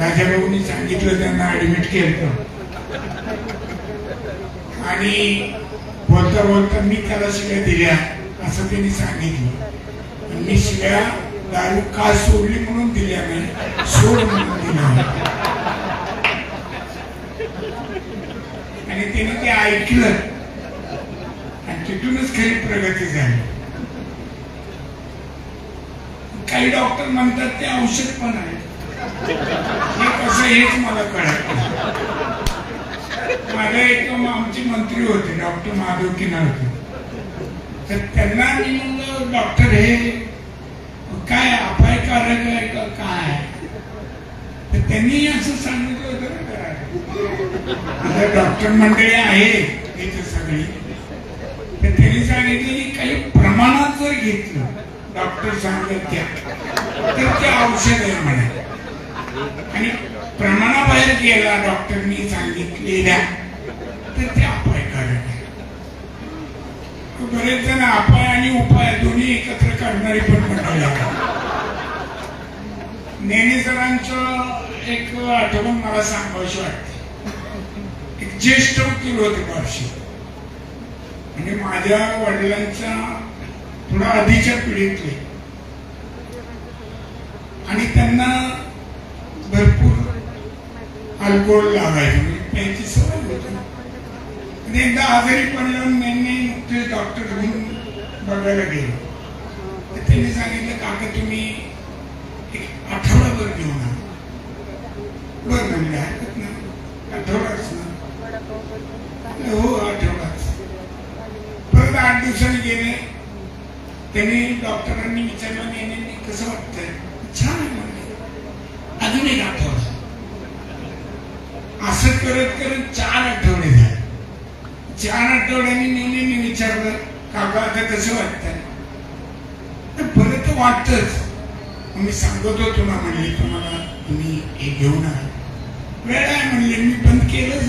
राजाभाऊनी सांगितलं त्यांना ऍडमिट केलं. आणि बोलता बोलता मी त्याला शिव्या दिल्या असं त्यांनी सांगितलं. मी शिव्या दारू का सोडली म्हणून दिल्या नाही सोड म्हणून दिल्या. आणि त्याने ते ऐकलं. आणि तिथूनच खरी प्रगती झाली. काही डॉक्टर म्हणतात ते औषध पण आहे. हे कसं हेच मला कळत माझ्या एक आमचे मंत्री होते डॉक्टर माधव किनाळकर तर त्यांना मी म्हणलं डॉक्टर हे काय अपायकारक आहे का काय तर त्यांनी असं सांगितलं होतं आता डॉक्टर मंडळी आहे इथे सगळी. तर त्यांनी सांगितलं की काही प्रमाणात जर घेतलं डॉक्टर सांगत त्या तर ते औषध आहे म्हणाले आणि प्रमाणाबाहेर गेला डॉक्टरनी सांगितलेल्या. तर ते अपाय काढत बरेच जण अपाय आणि उपाय दोन्ही एकत्र करणारी पण म्हणाले आहेत. सरांचं एक आठवण मला सांगावशी वाटते. एक ज्येष्ठ वकील होते बार्शी म्हणजे माझ्या वडिलांच्या थोडा आधीच्या पिढीतले. आणि त्यांना अल्कोहोल लागायचं म्हणजे सवय होती. आणि एकदा आजारी पडल्यावर नेहमी ते डॉक्टर घेऊन बघायला गेलो. तर त्यांनी सांगितलं काका तुम्ही एक आठवडाभर घेऊन आ बरं म्हणजे हरकत नाही. आठवडाच ना. हो आठवडाच. परत आठ दिवसांनी गेले. त्यांनी डॉक्टरांनी विचारलं करत करत चार आठवडे झाले. चार आठवड्यांनी नेहमी मी विचारलं काका आता कसं वाटतं परत वाटतच. मी सांगत होतो म्हणले तुम्हाला तुम्ही हे घेऊन आहात वेळ आहे म्हणले मी बंद केलंच